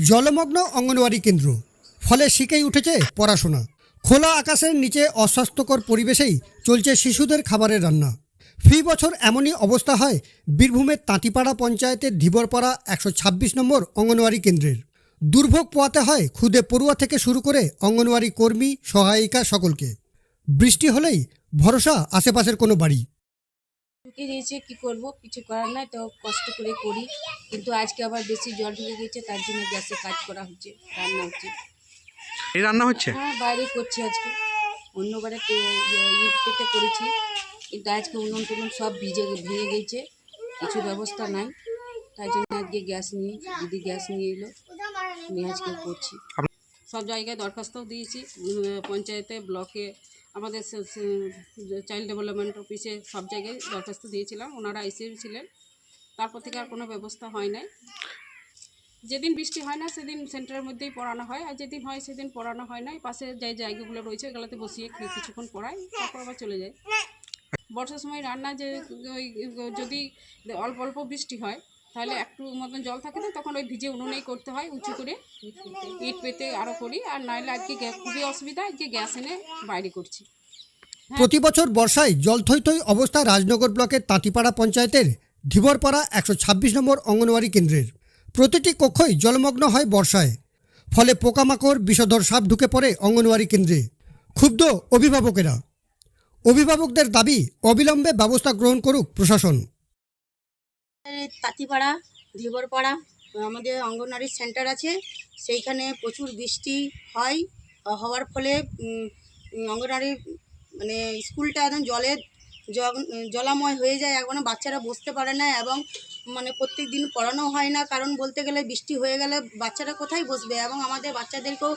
জলমগ্ন অঙ্গনওয়াড়ি কেন্দ্র। ফলে শিখেই উঠেছে পড়াশোনা। খোলা আকাশের নিচে অস্বাস্থ্যকর পরিবেশেই চলছে শিশুদের খাবারের রান্না। ফি বছর এমনই অবস্থা হয়, বীরভূমের তাঁতিপাড়া পঞ্চায়েতের ধীবরপাড়া একশো ছাব্বিশ নম্বর অঙ্গনওয়াড়ি কেন্দ্রের। দুর্ভোগ পোয়াতে হয় খুদে পড়ুয়া থেকে শুরু করে অঙ্গনওয়াড়ি কর্মী, সহায়িকা সকলকে। বৃষ্টি হলেই ভরসা আশেপাশের কোনো বাড়ি। ঢুকে গিয়েছে কি করব? কিছু করার নাই তো কষ্ট করে করি। কিন্তু আজকে আবার বেশি জল ঢুকে গেছে তার জন্য গ্যাসে কাজ করা হচ্ছে রান্না হচ্ছে। এই রান্না হচ্ছে? হ্যাঁ বাইরে করছি আজকে। অন্যবারে তে- ইয়ে- পেতে করেছি। কিন্তু আজকে উনুন টুনুন সব ভিজে ভেঙে গেছে কিছু ব্যবস্থা নাই। তাই জন্য আজকে গ্যাস নিয়ে দিদি গ্যাস নিয়ে এলো নিয়ে আজকে করছি। সব জায়গায় দরখাস্তও দিয়েছি পঞ্চায়েতে, ব্লকে, আমাদের চাইল্ড ডেভেলপমেন্ট অফিসে সব জায়গায় দরখাস্ত দিয়েছিলাম, ওনারা এসেছিলেন তারপর থেকে আর কোনো ব্যবস্থা হয় নাই। যেদিন বৃষ্টি হয় না, সেদিন সেন্টারের মধ্যেই পড়ানো হয়, আর যেদিন হয় সেদিন পড়ানো হয় না পাশে যে জায়গাগুলো রয়েছে ওগুলোতে বসিয়ে কিছুক্ষণ পড়াই, তারপর আবার চলে যায়। বর্ষার সময় রান্না যে, ওই, যদি অল্প অল্প বৃষ্টি হয় তাহলে একটু মতন জল থাকে না, তখন ওই ভিজে উনুনেই করতে হয়, উঁচু করে ইট পেতে আরও করি। আর নাহলে আজকে খুবই অসুবিধা, আজকে গ্যাস এনে বাইরে করছি। প্রতি বছর বর্ষায় জল থই থই অবস্থা রাজনগর ব্লকের তাঁতিপাড়া পঞ্চায়েতের ধীবরপাড়া একশো ছাব্বিশ নম্বর অঙ্গনওয়াড়ি কেন্দ্রের। প্রতিটি কক্ষই জলমগ্ন হয় বর্ষায়, ফলে পোকামাকড়, বিষধর সাপ ঢুকে পড়ে অঙ্গনওয়াড়ি কেন্দ্রে। ক্ষুব্ধ অভিভাবকেরা। অভিভাবকদের দাবি, অবিলম্বে ব্যবস্থা গ্রহণ করুক প্রশাসন। তাঁতিপাড়া ধীবরপাড়া আমাদের অঙ্গনওয়াড়ি সেন্টার আছে। সেইখানে প্রচুর বৃষ্টি হয়। হওয়ার ফলে উম, উম, অঙ্গনওয়াড়ি মানে স্কুলটা একদম জলে জলাময় হয়ে যায়। এখন বাচ্চারা বসতে পারে না এবং মানে প্রত্যেক দিন পড়ানো হয় না। কারণ বলতে গেলে বৃষ্টি হয়ে গেলে বাচ্চারা কোথায় বসবে? এবং আমাদের বাচ্চাদেরকেও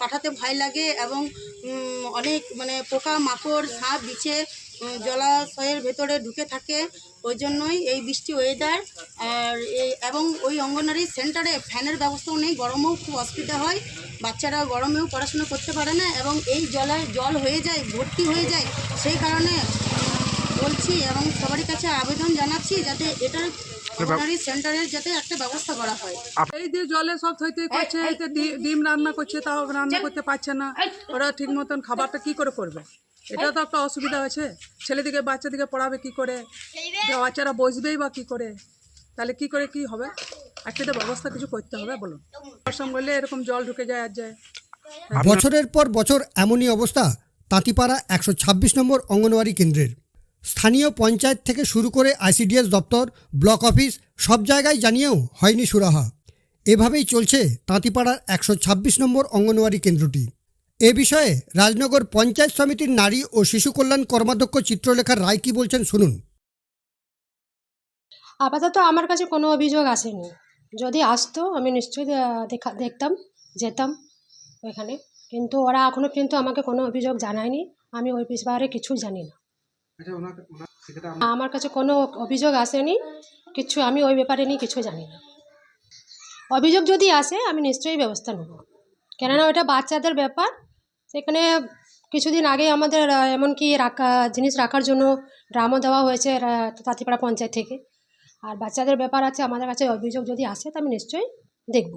পাঠাতে ভয় লাগে এবং অনেক মানে পোকা মাকড় সাপ বিছে জলাশয়ের ভেতরে ঢুকে থাকে। ওই জন্যই এই বৃষ্টি ওয়েদার আর এই এবং ওই অঙ্গনারী সেন্টারে ফ্যানের ব্যবস্থাও নেই। গরমেও খুব অসুবিধা হয়। বাচ্চারা গরমেও পড়াশোনা করতে পারে না এবং এই জলে জল হয়ে যায় ভর্তি হয়ে যায় সেই কারণে বলছি এবং সবারই কাছে আবেদন জানাচ্ছি যাতে এটার অঙ্গনারী সেন্টারের যাতে একটা ব্যবস্থা করা হয়। এই যে জলে সব করছে ডিম রান্না করছে তাও রান্না করতে পারছে না। ওরা ঠিক মতন খাবারটা কি করে করবে? এটা তো একটা অসুবিধা আছে ছেলেদিকে বাচ্চাদিকে পড়াবে কি করে? যে বাচ্চারা বসবেই বা কি করে? তাহলে কি করে কি হবে? একটা তো ব্যবস্থা কিছু করতে হবে বলুন। বর্ষম বললে এরকম জল ঢুকে যায় আর যায়। বছরের পর বছর এমনই অবস্থা তাঁতিপাড়া একশো ছাব্বিশ নম্বর অঙ্গনওয়াড়ি কেন্দ্রের। স্থানীয় পঞ্চায়েত থেকে শুরু করে আইসিডিএস দপ্তর ব্লক অফিস সব জায়গায় জানিয়েও হয়নি সুরাহা। এভাবেই চলছে তাঁতিপাড়ার একশো ছাব্বিশ নম্বর অঙ্গনওয়াড়ি কেন্দ্রটি। এ বিষয়ে রাজনগর পঞ্চায়েত সমিতির নারী ও শিশু কল্যাণ কর্মাধ্যক্ষ চিত্রলেখা রায় কি বলছেন শুনুন। আপাতত আমার কাছে কোনো অভিযোগ আসেনি। যদি আসতো আমি নিশ্চয়ই দেখা দেখতাম যেতাম ওইখানে। কিন্তু ওরা এখনও কিন্তু আমাকে কোনো অভিযোগ জানায়নি। আমি ওই ব্যাপারে কিছু জানি না। আমার কাছে কোনো অভিযোগ আসেনি। কিছু আমি ওই ব্যাপারে নিয়ে কিছু জানি না। অভিযোগ যদি আসে আমি নিশ্চয়ই ব্যবস্থা নেব। কেননা ওটা বাচ্চাদের ব্যাপার। সেখানে কিছুদিন আগে আমাদের এমনকি রাখা, জিনিস রাখার জন্য ড্রামও দেওয়া হয়েছে তাঁতিপাড়া পঞ্চায়েত থেকে। আর বাচ্চাদের ব্যাপার আছে, আমাদের কাছে অভিযোগ যদি আসে, তো আমি নিশ্চয়ই দেখব।